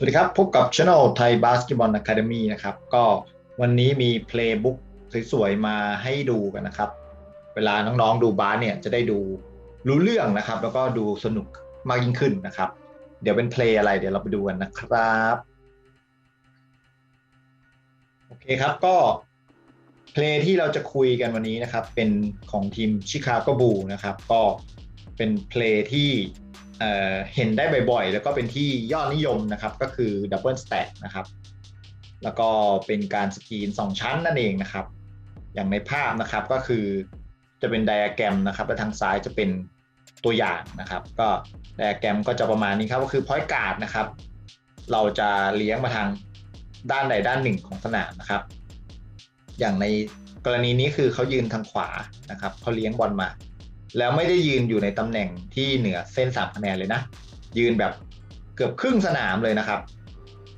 สวัสดีครับ พบกับช anel ไทยบาสเกตบอลอะคาเดมีนะครับ ก็วันนี้มีเพลย์บุ๊กสวยๆ มาให้ดูกันนะครับ เวลาน้องๆดูบาสเนี่ยจะได้ดูรู้เรื่องนะครับ แล้วก็ดูสนุกมากยิ่งขึ้นนะครับ เดี๋ยวเป็นเพลย์อะไรเดี๋ยวเราไปดูกันนะครับโอเคครับก็เพลย์ที่เราจะคุยกันวันนี้นะครับ เป็นของทีมชิคาโกบูนะครับ ก็เป็นเพลย์ที่ เเห็นได้บ่อยๆ แล้วก็เป็นที่ยอดนิยมนะครับ ก็คือดับเบิลสแต็กนะครับ แล้วก็เป็นการสกรีน 2 ชั้นนั่นเองนะครับ อย่างในภาพนะครับก็คือจะเป็นไดอะแกรมนะครับ และทางซ้ายจะเป็นตัวอย่างนะครับ ก็ไดอะแกรมก็จะประมาณนี้ครับก็คือพอยต์การ์ดนะครับ เราจะเลี้ยงมาทางด้านใดด้านหนึ่งของสนามนะครับ อย่างในกรณีนี้คือเขายืนทางขวานะครับเขาเลี้ยงบอลมา แล้วไม่ได้ยืนอยู่ในตำแหน่งที่เหนือเส้นสามคะแนนเลยนะ ยืนแบบเกือบครึ่งสนามเลยนะครับ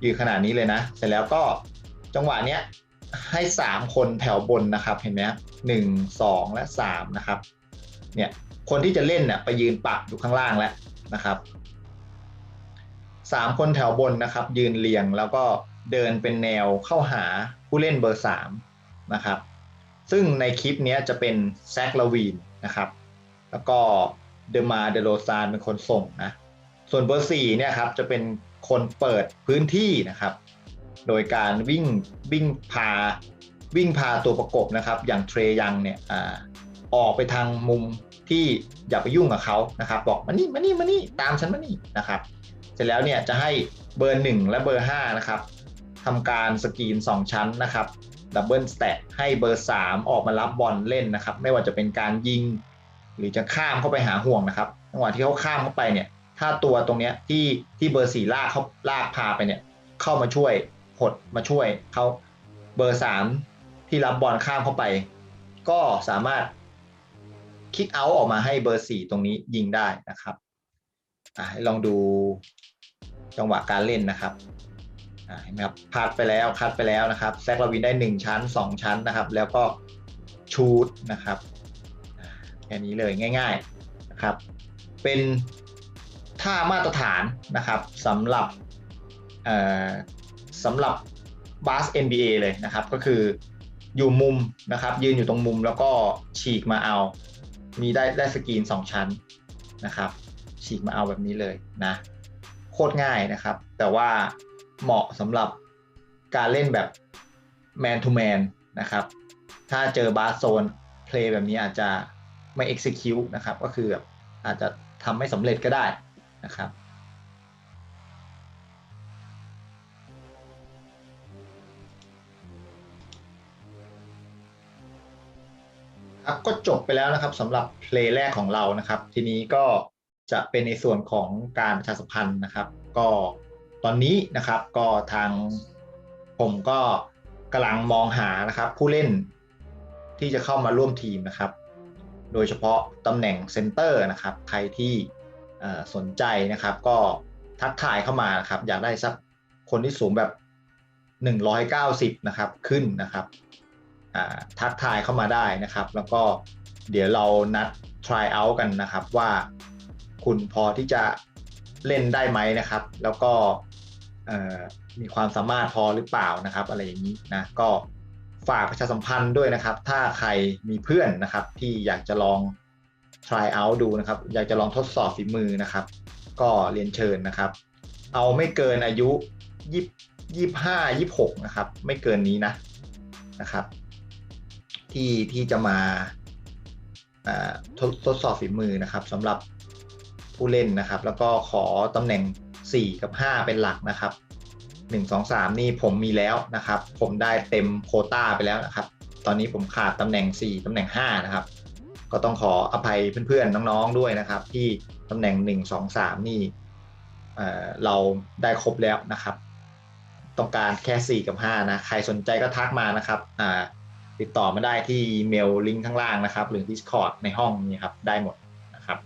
ยืนขนาดนี้เลยนะ เสร็จแล้วก็จังหวะเนี้ยให้ 3 คนแถวบนนะครับเห็นไหมหนึ่งสองและ3นะครับเนี่ยคนที่จะเล่นเนี่ยไปยืนปักอยู่ข้างล่างแล้วนะครับสามคนแถวบนนะครับ ยืนเรียงแล้วก็เดินเป็นแนวเข้าหาผู้เล่นเบอร์สามนะครับ ซึ่งในคลิปนี้จะเป็นแซคลาวีนนะครับ แล้วก็เดมาเดโรซานเป็นคนส่งนะ ส่วนเบอร์สี่เนี่ยครับจะเป็นคนเปิดพื้นที่นะครับ โดยการวิ่งวิ่งพาวิ่งพาตัวประกบนะครับ อย่างเทรยังเนี่ยอออกไปทางมุมที่อย่าไปยุ่งกับเขานะครับ บอกมานี่มานี่มานี่ตามฉันมานี่นะครับ เสร็จแล้วเนี่ยจะให้เบอร์1และเบอร์5นะครับทำการสกรีน 2 ชั้นนะครับดับเบิลสแตทให้เบอร์ 3 ออกมารับบอลเล่นนะครับ ไม่ว่าจะเป็นการยิง หรือจะข้ามเข้าไปหาห่วงนะครับจังหวะที่เขาข้ามเข้าไปเนี่ย ถ้าตัวตรงเนี้ยที่ที่เบอร์สี่ลากเขาลากพาไปเนี่ย เข้ามาช่วยหดมาช่วยเขาเบอร์สามที่รับบอลข้ามเข้าไป ก็สามารถคิกเอาท์ออกมาให้เบอร์สี่ตรงนี้ยิงได้นะครับอะให้ลองดูจังหวะการเล่นนะครับอะเห็นไหมครับพัดไปแล้วคัดไปแล้วนะครับ แซกลาวินได้ 1 ชั้น 2 ชั้นนะครับ แล้วก็ชูดนะครับ ค่นี้เลยง่ายๆนะครับ เป็นท่ามาตรฐานนะครับสำหรับสำหรับบาส NBA เลยนะครับ ก็คืออยู่มุมนะครับ ยืนอยู่ตรงมุมแล้วก็ฉีกมาเอา มีได้ได้สกรีน 2 ชั้นนะครับ ฉีกมาเอาแบบนี้เลยนะโคตรง่ายนะครับ แต่ว่าเหมาะสำหรับการเล่นแบบ man to man นะครับ ถ้าเจอบาสโซนเพลย์แบบนี้อาจจะ ไม่ execute นะครับ ก็คือแบบอาจจะทำไม่สำเร็จก็ได้นะครับ ครับก็จบไปแล้วนะครับสำหรับเพลงแรกของเรานะครับ ทีนี้ก็จะเป็นในส่วนของการประชาสัมพันธ์นะครับ ก็ตอนนี้นะครับก็ทางผมก็กำลังมองหานะครับผู้เล่นที่จะเข้ามาร่วมทีมนะครับ โดยเฉพาะตำแหน่งเซนเตอร์นะครับใครที่สนใจนะครับก็ทักทายเข้ามานะครับอยากได้สักคนที่สูงแบบ 190 นะครับขึ้นนะครับทักทายเข้ามาได้นะครับ แล้วก็เดี๋ยวเรานัด try out กันนะครับว่าคุณพอที่จะเล่นได้ไหมนะครับ แล้วก็มีความสามารถพอหรือเปล่านะครับ อะไรอย่างนี้นะก็ ฝากประชาสัมพันธ์ด้วยนะครับ ถ้าใครมีเพื่อนนะครับที่อยากจะลอง try out ดูนะครับ อยากจะลองทดสอบฝีมือนะครับ ก็เรียนเชิญนะครับ เอาไม่เกินอายุยี่ยี่ห้ายี่หกนะครับ ไม่เกินนี้นะนะครับ ที่ที่จะมาทดทดสอบฝีมือนะครับสำหรับผู้เล่นนะครับ แล้วก็ขอตำแหน่ง 4 กับ 5 เป็นหลักนะครับ 1 2 3นี่ผมมีแล้วนะครับ ผมได้เต็มโคต้าไปแล้วนะครับ ตอนนี้ผมขาดตำแหน่ง 4ตำแหน่ง 5 นะครับ ก็ต้องขออภัยเพื่อนๆ น้องๆด้วยนะครับ ที่ตำแหน่ง 1 2 3 นี่เเราได้ครบแล้วนะครับ ต้องการแค่ 4 กับ 5 นะ ใครสนใจก็ทักมานะครับติดต่อมาได้ที่อีเมลลิงก์ข้างล่างนะครับ หรือ Discord ในห้องนี้ครับ ได้หมดนะครับ